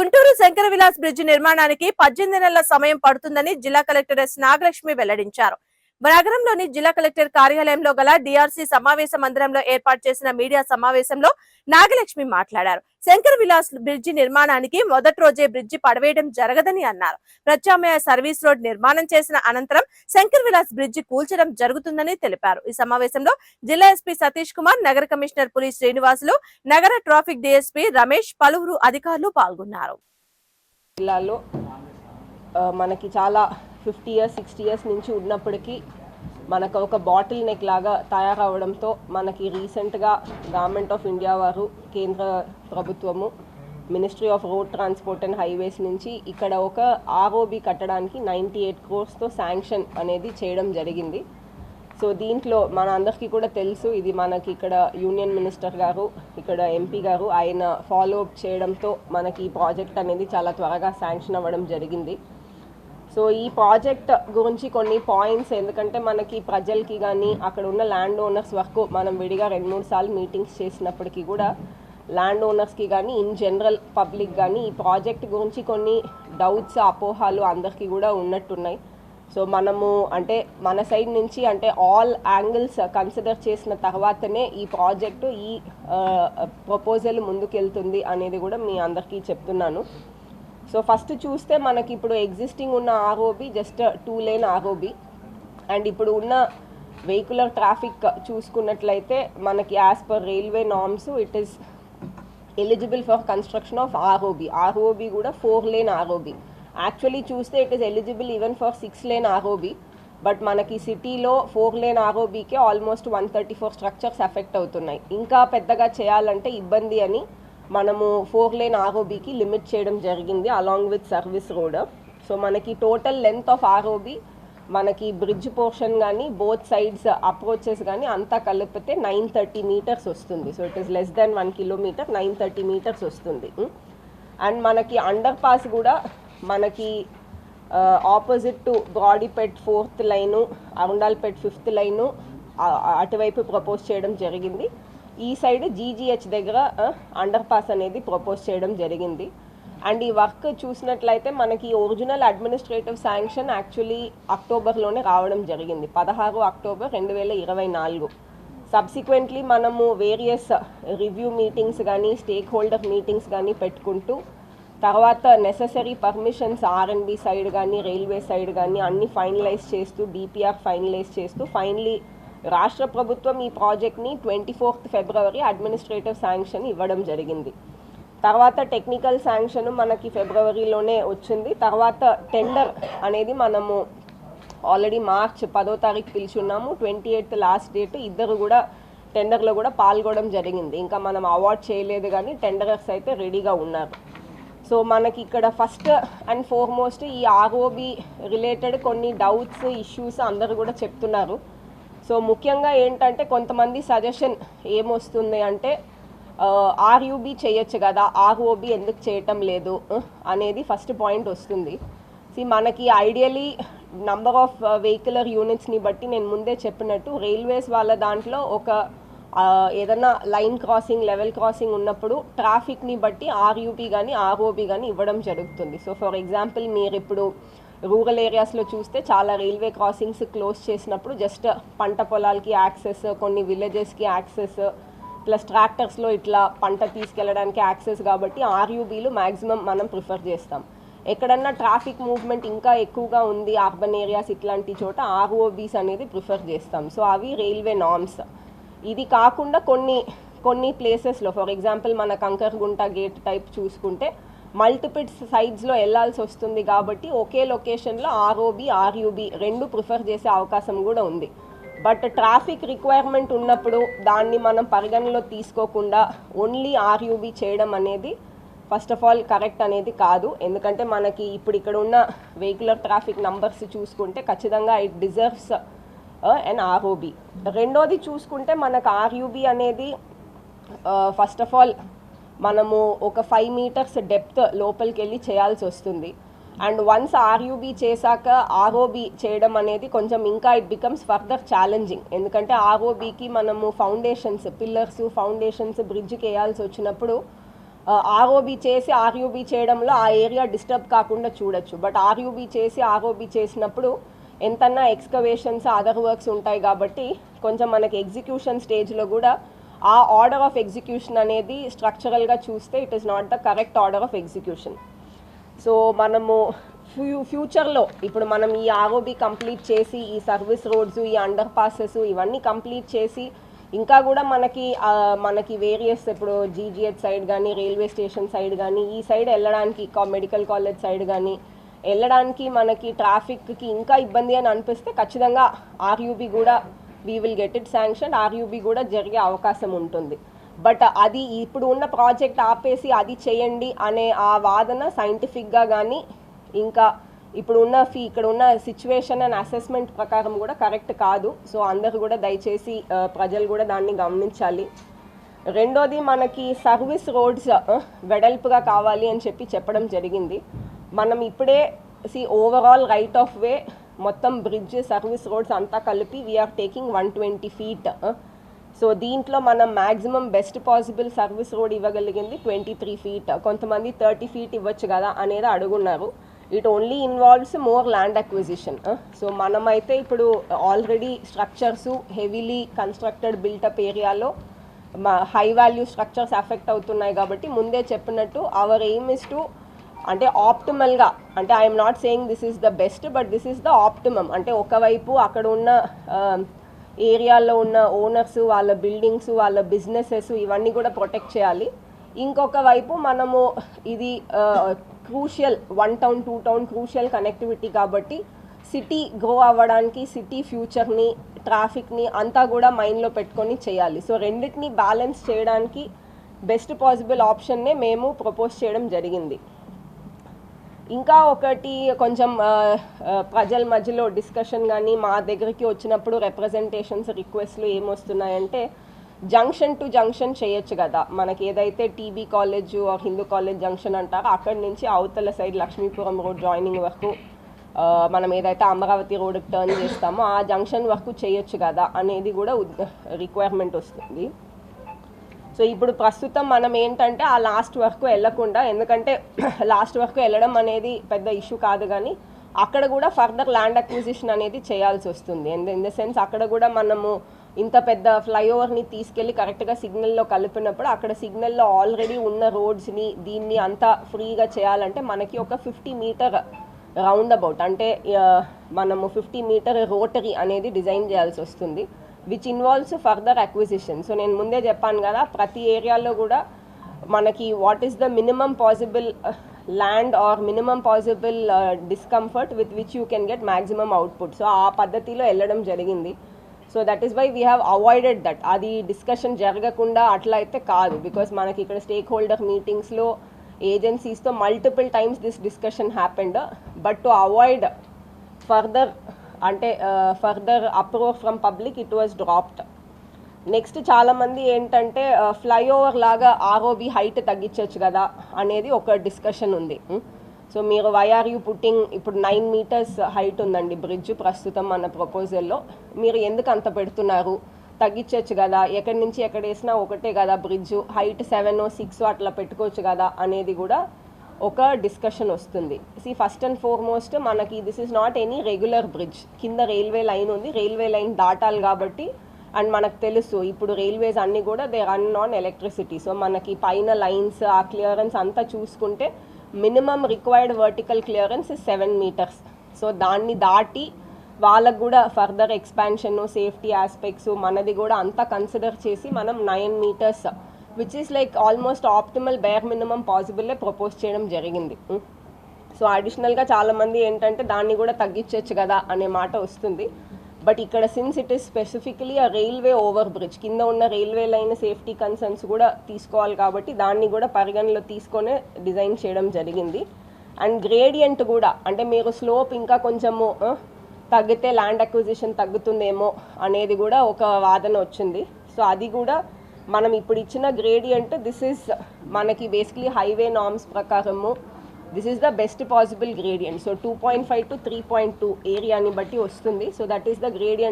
Guntur Shankara Vilas bridge నిర్మాణానికి పద్దెనిమిది నెలల సమయం పడుతుందని జిల్లా కలెక్టర్ ఎస్ నాగలక్ష్మి వెల్లడించారు. నగరంలోని జిల్లా కలెక్టర్ కార్యాలయంలో గల డిఆర్సీ సమావేశ మందిరంలో ఏర్పాటు చేసిన మీడియా సమావేశంలో నాగలక్ష్మి మాట్లాడారు. శంకర్ విలాస్ బ్రిడ్జి నిర్మాణానికి మొదటి రోజే బ్రిడ్జి పడవేయడం జరగదని అన్నారు. ప్రత్యామ్నాయ సర్వీస్ రోడ్ నిర్మాణం చేసిన అనంతరం శంకర్ విలాస్ బ్రిడ్జి కూల్చడం జరుగుతుందని తెలిపారు. ఈ సమావేశంలో జిల్లా ఎస్పీ సతీష్ కుమార్ నగర కమిషనర్ పులి శ్రీనివాసులు నగర ట్రాఫిక్ డిఎస్పీ రమేష్ పలువురు అధికారులు పాల్గొన్నారు. జిల్లాలో మనకి చాలా ఫిఫ్టీ ఇయర్స్ సిక్స్టీ ఇయర్స్ నుంచి ఉన్నప్పటికీ మనకు ఒక బాటిల్ నెక్ లాగా తయారవడంతో మనకి రీసెంట్గా గవర్నమెంట్ ఆఫ్ ఇండియా వారు కేంద్ర ప్రభుత్వము ministry of road transport and highways నుంచి ఇక్కడ ఒక ఆర్ఓబి కట్టడానికి నైంటీ ఎయిట్ క్రోర్స్తో శాంక్షన్ అనేది చేయడం జరిగింది. సో దీంట్లో మన అందరికీ కూడా తెలుసు ఇది మనకి ఇక్కడ యూనియన్ మినిస్టర్ గారు ఇక్కడ ఎంపీ గారు ఆయన ఫాలో అప్ చేయడంతో మనకి ఈ ప్రాజెక్ట్ అనేది చాలా త్వరగా శాంక్షన్ అవ్వడం జరిగింది. సో ఈ ప్రాజెక్ట్ గురించి కొన్ని పాయింట్స్ ఎందుకంటే మనకి ప్రజలకి కానీ అక్కడ ఉన్న ల్యాండ్ ఓనర్స్ వరకు మనం విడిగా రెండు మూడు సార్లు మీటింగ్స్ చేసినప్పటికీ కూడా ల్యాండ్ ఓనర్స్కి కానీ ఇన్ జనరల్ పబ్లిక్ కానీ ఈ ప్రాజెక్ట్ గురించి కొన్ని డౌట్స్ అపోహాలు అందరికీ కూడా ఉన్నట్టున్నాయి. సో మనము అంటే మన సైడ్ నుంచి అంటే ఆల్ యాంగిల్స్ కన్సిడర్ చేసిన తర్వాతనే ఈ ప్రాజెక్టు ఈ ప్రపోజల్ ముందుకెళ్తుంది అనేది కూడా మీ అందరికీ చెప్తున్నాను. సో ఫస్ట్ చూస్తే మనకి ఇప్పుడు ఎగ్జిస్టింగ్ ఉన్న ROB just two lane ROB and ఇప్పుడు ఉన్న వెహికులర్ ట్రాఫిక్ చూసుకున్నట్లయితే మనకి as per railway norms it is eligible for construction of ROB ROB కూడా ఫోర్ లేన్ ఆర్ఓబి యాక్చువల్లీ చూస్తే it is eligible even for six lane ROB but మనకి సిటీలో four lane ఆర్ఓబికే almost one thirty four structures effect అవుతున్నాయి. ఇంకా పెద్దగా చేయాలంటే ఇబ్బంది అని మనము ఫోర్ లేన్ ఆర్ఓబికి లిమిట్ చేయడం జరిగింది along with service road so మనకి టోటల్ లెంత్ ఆఫ్ ఆర్ఓబి మనకి బ్రిడ్జ్ పోర్షన్ కానీ బోత్ సైడ్స్ అప్రోచెస్ కానీ అంతా కలిపితే నైన్ థర్టీ మీటర్స్ వస్తుంది. So it is less than one kilometre nine thirty metres వస్తుంది. అండ్ మనకి అండర్ పాస్ కూడా మనకి opposite to Brodipet fourth line Arundalpet fifth line అటువైపు ప్రపోజ్ చేయడం జరిగింది. ఈ సైడ్ జీజీహెచ్ దగ్గర అండర్ పాస్ అనేది ప్రపోజ్ చేయడం జరిగింది. అండ్ ఈ వర్క్ చూసినట్లయితే మనకి ఒరిజినల్ అడ్మినిస్ట్రేటివ్ శాంక్షన్ యాక్చువల్లీ అక్టోబర్లోనే రావడం జరిగింది. పదహారు అక్టోబర్ రెండు వేల ఇరవై నాలుగు. సబ్సిక్వెంట్లీ మనము వేరియస్ రివ్యూ మీటింగ్స్ కానీ స్టేక్ హోల్డర్ మీటింగ్స్ కానీ పెట్టుకుంటూ తర్వాత necessary permissions R and B side కానీ రైల్వే సైడ్ కానీ అన్ని ఫైనలైజ్ చేస్తూ డిపిఆర్ ఫైనలైజ్ చేస్తూ ఫైనలీ రాష్ట్ర ప్రభుత్వం ఈ ప్రాజెక్ట్ని twenty fourth February administrative sanction ఇవ్వడం జరిగింది. తర్వాత టెక్నికల్ శాంక్షన్ మనకి ఫిబ్రవరిలోనే వచ్చింది. తర్వాత టెండర్ అనేది మనము ఆల్రెడీ మార్చ్ పదో తారీఖు పిలిచున్నాము. ట్వంటీ ఎయిత్ లాస్ట్ డేట్ ఇద్దరు కూడా టెండర్లో కూడా పాల్గొనడం జరిగింది. ఇంకా మనం అవార్డ్ చేయలేదు కానీ టెండరర్స్ అయితే రెడీగా ఉన్నారు. సో మనకి ఇక్కడ ఫస్ట్ అండ్ ఫోర్మోస్ట్ ఈ ఆర్ఓబి రిలేటెడ్ కొన్ని డౌట్స్ ఇష్యూస్ అందరూ కూడా చెప్తున్నారు. సో ముఖ్యంగా ఏంటంటే కొంతమంది సజెషన్ ఏమొస్తుంది అంటే ఆర్యూబీ చేయొచ్చు కదా ఆర్ఓబి ఎందుకు చేయటం లేదు అనేది ఫస్ట్ పాయింట్ వస్తుంది. సి మనకి ఐడియలీ నంబర్ ఆఫ్ వెహికులర్ యూనిట్స్ని బట్టి నేను ముందే చెప్పినట్టు రైల్వేస్ వాళ్ళ దాంట్లో ఒక ఏదన్నా ఏదైనా లైన్ క్రాసింగ్ లెవెల్ క్రాసింగ్ ఉన్నప్పుడు ట్రాఫిక్ని బట్టి ఆర్యూబీ కానీ ఆర్ఓబి కానీ ఇవ్వడం జరుగుతుంది. సో ఫర్ ఎగ్జాంపుల్ మీరు ఇప్పుడు రూరల్ ఏరియాస్లో చూస్తే చాలా రైల్వే క్రాసింగ్స్ క్లోజ్ చేసినప్పుడు జస్ట్ పంట పొలాలకి యాక్సెస్ కొన్ని విలేజెస్కి యాక్సెస్ ప్లస్ ట్రాక్టర్స్లో ఇట్లా పంట తీసుకెళ్ళడానికి యాక్సెస్ కాబట్టి ఆర్యూబీలు మ్యాక్సిమం మనం ప్రిఫర్ చేస్తాం. ఎక్కడన్నా ట్రాఫిక్ మూవ్మెంట్ ఇంకా ఎక్కువగా ఉంది అర్బన్ ఏరియాస్ ఇట్లాంటి చోట ఆర్ఓబీస్ అనేది ప్రిఫర్ చేస్తాం. సో అవి రైల్వే నార్మ్స్ ఇది కాకుండా కొన్ని కొన్ని ప్లేసెస్లో ఫర్ ఎగ్జాంపుల్ మన కంకర్గుంట గేట్ టైప్ చూసుకుంటే మల్టిపిల్ సైడ్స్లో వెళ్ళాల్సి వస్తుంది కాబట్టి ఒకే లొకేషన్లో ఆర్ఓబి ఆర్యుబి రెండు ప్రిఫర్ చేసే అవకాశం కూడా ఉంది. బట్ ట్రాఫిక్ రిక్వైర్మెంట్ ఉన్నప్పుడు దాన్ని మనం పరిగణలో తీసుకోకుండా ఓన్లీ ఆర్యుబి చేయడం అనేది ఫస్ట్ ఆఫ్ ఆల్ కరెక్ట్ అనేది కాదు. ఎందుకంటే మనకి ఇప్పుడు ఇక్కడ ఉన్న వెహికులర్ ట్రాఫిక్ నంబర్స్ చూసుకుంటే ఖచ్చితంగా ఇట్ డిజర్వ్స్ అండ్ ఆర్ఓబి రెండోది చూసుకుంటే మనకు ఆర్యుబి అనేది ఫస్ట్ ఆఫ్ ఆల్ మనము ఒక ఫైవ్ మీటర్స్ డెప్త్ లోపలికి వెళ్ళి చేయాల్సి వస్తుంది. అండ్ వన్స్ ఆర్యూబీ చేశాక ఆర్ఓబి చేయడం అనేది కొంచెం ఇంకా ఇట్ బికమ్స్ ఫర్దర్ ఛాలెంజింగ్ ఎందుకంటే ఆర్ఓబికి మనము ఫౌండేషన్స్ పిల్లర్స్ ఫౌండేషన్స్ బ్రిడ్జ్కి వేయాల్సి వచ్చినప్పుడు ఆర్ఓబి చేసి ఆర్యూబీ చేయడంలో ఆ ఏరియా డిస్టర్బ్ కాకుండా చూడొచ్చు. బట్ ఆర్యూబీ చేసి ఆర్ఓబి చేసినప్పుడు ఎంతన్నా ఎక్స్కవేషన్స్ అదర్ వర్క్స్ ఉంటాయి కాబట్టి కొంచెం మనకి ఎగ్జిక్యూషన్ స్టేజ్లో కూడా ఆ ఆర్డర్ ఆఫ్ ఎగ్జిక్యూషన్ అనేది స్ట్రక్చరల్గా చూస్తే it is not the correct order of execution so మనము ఫ్యూ ఫ్యూచర్లో ఇప్పుడు మనం ఈ ఆర్ఓబి కంప్లీట్ చేసి ఈ సర్వీస్ రోడ్స్ ఈ అండర్ పాసెస్ ఇవన్నీ కంప్లీట్ చేసి ఇంకా కూడా మనకి మనకి వేరియస్ ఇప్పుడు జీజీహెచ్ సైడ్ కానీ రైల్వే స్టేషన్ సైడ్ కానీ ఈ సైడ్ వెళ్ళడానికి మెడికల్ కాలేజ్ సైడ్ కానీ వెళ్ళడానికి మనకి ట్రాఫిక్కి ఇంకా ఇబ్బంది అని అనిపిస్తే ఖచ్చితంగా ఆర్యూబీ కూడా we will get it sanction RUB కూడా జరిగే అవకాశం ఉంటుంది. బట్ అది ఇప్పుడు ఉన్న ప్రాజెక్ట్ ఆపేసి అది చేయండి అనే ఆ వాదన సైంటిఫిక్గా కానీ ఇంకా ఇప్పుడు ఉన్న ఫీ ఇక్కడ ఉన్న సిచ్యువేషన్ అండ్ అసెస్మెంట్ ప్రకారం కూడా కరెక్ట్ కాదు. సో అందరు కూడా దయచేసి ప్రజలు కూడా దాన్ని గమనించాలి. రెండోది మనకి సర్వీస్ రోడ్స్ వెడల్పుగా కావాలి అని చెప్పి చెప్పడం జరిగింది. మనం ఇప్పుడే see overall right of way మొత్తం బ్రిడ్జ్ సర్వీస్ రోడ్స్ అంతా కలిపి we're taking one twenty feet so దీంట్లో మనం maximum best possible service road ఇవ్వగలిగింది twenty three feet కొంతమంది థర్టీ ఫీట్ ఇవ్వచ్చు కదా అనేది అడుగున్నారు. It only involves more land acquisition so మనమైతే ఇప్పుడు already structures heavily constructed built up ఏరియాలో మా హై వాల్యూ స్ట్రక్చర్స్ ఎఫెక్ట్ అవుతున్నాయి కాబట్టి ముందే చెప్పినట్టు అవర్ ఎయిమ్ ఇస్ టు అంటే ఆప్టిమల్గా అంటే I'm not saying this is the best but this is the optimum అంటే ఒకవైపు అక్కడ ఉన్న um, ఏరియాలో ఉన్న ఓనర్స్ వాళ్ళ బిల్డింగ్స్ వాళ్ళ బిజినెసెస్ ఇవన్నీ కూడా ప్రొటెక్ట్ చేయాలి. ఇంకొక వైపు మనము ఇది crucial one town to town crucial connectivity కాబట్టి సిటీ గ్రో అవ్వడానికి సిటీ ఫ్యూచర్ని ట్రాఫిక్ని అంతా కూడా మైండ్లో పెట్టుకొని చేయాలి. సో రెండింటిని బ్యాలెన్స్ చేయడానికి బెస్ట్ పాసిబుల్ ఆప్షన్నే మేము ప్రపోజ్ చేయడం జరిగింది. ఇంకా ఒకటి కొంచెం ప్రజల మధ్యలో డిస్కషన్ కానీ మా దగ్గరికి వచ్చినప్పుడు రిప్రజెంటేషన్స్ రిక్వెస్ట్లు ఏమొస్తున్నాయంటే జంక్షన్ టు జంక్షన్ చేయొచ్చు కదా. మనకి ఏదైతే TB college or Hindu college junction అంటారో అక్కడి నుంచి అవతల సైడ్ లక్ష్మీపురం రోడ్ జాయినింగ్ వరకు మనం ఏదైతే అమరావతి రోడ్కి టర్న్ చేస్తామో ఆ జంక్షన్ వరకు చేయొచ్చు కదా అనేది కూడా రిక్వైర్మెంట్ వస్తుంది. సో ఇప్పుడు ప్రస్తుతం మనం ఏంటంటే ఆ లాస్ట్ వరకు వెళ్ళకుండా ఎందుకంటే లాస్ట్ వరకు వెళ్ళడం అనేది పెద్ద ఇష్యూ కాదు కానీ అక్కడ కూడా ఫర్దర్ ల్యాండ్ అక్విజిషన్ అనేది చేయాల్సి వస్తుంది. ఇన్ ద సెన్స్ అక్కడ కూడా మనము ఇంత పెద్ద ఫ్లైఓవర్ని తీసుకెళ్ళి కరెక్ట్గా సిగ్నల్లో కలిపినప్పుడు అక్కడ సిగ్నల్లో ఆల్రెడీ ఉన్న రోడ్స్ని దీన్ని అంతా ఫ్రీగా చేయాలంటే మనకి ఒక ఫిఫ్టీ మీటర్ రౌండ్ అబౌట్ అంటే మనము ఫిఫ్టీ మీటర్ రోటరీ అనేది డిజైన్ చేయాల్సి వస్తుంది. Which involves further acquisition so నేను ముందే చెప్పాను కదా ప్రతి ఏరియాలో కూడా మనకి what is the minimum possible land or minimum possible discomfort with which you can get maximum output so ఆ పద్ధతిలో వెళ్ళడం జరిగింది. So that is why we have avoided that అది డిస్కషన్ జరగకుండా అట్లా అయితే కాదు. బికాస్ మనకి ఇక్కడ స్టేక్ హోల్డర్ మీటింగ్స్లో ఏజెన్సీస్తో multiple times this discussion happened but to avoid further అంటే further approve from public it was dropped next చాలామంది ఏంటంటే ఫ్లైఓవర్ లాగా ఆర్ఓబి హైట్ తగ్గించవచ్చు కదా అనేది ఒక డిస్కషన్ ఉంది. సో మీరు వైఆర్ యూ పుట్టింగ్ ఇప్పుడు నైన్ మీటర్స్ హైట్ ఉందండి బ్రిడ్జ్ ప్రస్తుతం మన ప్రపోజల్లో మీరు ఎందుకు అంత పెడుతున్నారు? తగ్గించవచ్చు కదా. ఎక్కడి నుంచి ఎక్కడ వేసినా ఒకటే కదా బ్రిడ్జ్ హైట్ సెవెన్ సిక్స్ అట్లా పెట్టుకోవచ్చు కదా అనేది కూడా ఒక డిస్కషన్ వస్తుంది. సి ఫస్ట్ అండ్ ఫార్మోస్ట్ మనకి this is not any regular bridge కింద రైల్వే లైన్ ఉంది. రైల్వే లైన్ దాటాలి కాబట్టి అండ్ మనకు తెలుసు ఇప్పుడు రైల్వేస్ అన్నీ కూడా they run on electricity so మనకి పైన లైన్స్ ఆ క్లియరెన్స్ అంతా చూసుకుంటే minimum required vertical clearance seven meters so దాన్ని దాటి వాళ్ళకు కూడా ఫర్దర్ ఎక్స్పాన్షన్ సేఫ్టీ ఆస్పెక్ట్స్ మనది కూడా అంతా కన్సిడర్ చేసి మనం nine meters which is like almost optimal bare minimum పాసిబుల్లే propose చేయడం జరిగింది. సో అడిషనల్గా చాలామంది ఏంటంటే దాన్ని కూడా తగ్గించవచ్చు కదా అనే మాట వస్తుంది. బట్ ఇక్కడ సిన్స్ ఇట్ ఈస్ స్పెసిఫికలీ ఆ రైల్వే ఓవర్ బ్రిడ్జ్ కింద ఉన్న రైల్వే లైన్ సేఫ్టీ కన్సర్న్స్ కూడా తీసుకోవాలి కాబట్టి దాన్ని కూడా పరిగణలో తీసుకొనే డిజైన్ చేయడం జరిగింది. అండ్ గ్రేడియంట్ కూడా అంటే మీరు స్లోప్ ఇంకా కొంచెము తగ్గితే ల్యాండ్ అక్విజిషన్ తగ్గుతుందేమో అనేది కూడా ఒక వాదన వచ్చింది. సో అది కూడా మనం ఇప్పుడు ఇచ్చిన గ్రేడియంట్ దిస్ ఈస్ మనకి బేసిక్లీ హైవే నామ్స్ ప్రకారము. This is the best possible gradient so two point five to three point two ఏరియాని బట్టి వస్తుంది. So that is the gradient